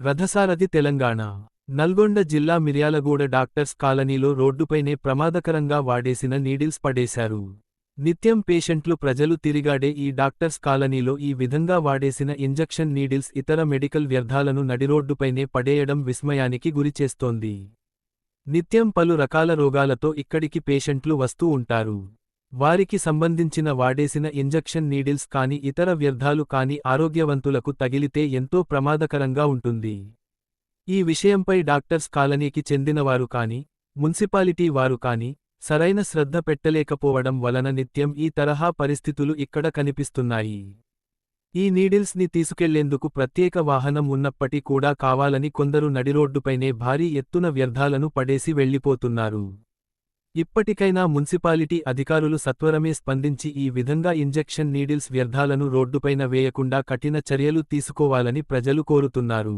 రథసారథి తెలంగాణ. నల్గొండ జిల్లా మిర్యాలగూడ డాక్టర్స్ కాలనీలో రోడ్డుపైనే ప్రమాదకరంగా వాడేసిన నీడిల్స్ పడేశారు. నిత్యం పేషెంట్లు ప్రజలు తిరిగాడే ఈ డాక్టర్స్ కాలనీలో ఈ విధంగా వాడేసిన ఇంజెక్షన్ నీడిల్స్ ఇతర మెడికల్ వ్యర్థాలను నడిరోడ్డుపైనే పడేయడం విస్మయానికి గురిచేస్తోంది. నిత్యం పలు రకాల రోగాలతో ఇక్కడికి పేషెంట్లు వస్తూ ఉంటారు. వారికి సంబంధించిన వాడేసిన ఇంజెక్షన్ నీడిల్స్ కాని ఇతర వ్యర్థాలు కాని ఆరోగ్యవంతులకు తగిలితే ఎంతో ప్రమాదకరంగా ఉంటుంది. ఈ విషయంపై డాక్టర్స్ కాలనీకి చెందినవారు కాని మున్సిపాలిటీ వారు కాని సరైన శ్రద్ధ పెట్టలేకపోవడం వలన నిత్యం ఈ తరహా పరిస్థితులు ఇక్కడ కనిపిస్తున్నాయి. ఈ నీడిల్స్ని తీసుకెళ్ళేందుకు ప్రత్యేక వాహనం ఉన్నప్పటి కూడా కావాలని కొందరు నడిరోడ్డుపైనే భారీ ఎత్తున వ్యర్థాలను పడేసి వెళ్ళిపోతున్నారు ఇప్పటికైనా మున్సిపాలిటీ అధికారులు సత్వరమే స్పందించి ఈ విధంగా ఇంజెక్షన్ నీడిల్స్ వ్యర్థాలను రోడ్డుపైన వేయకుండా కఠిన చర్యలు తీసుకోవాలని ప్రజలు కోరుతున్నారు.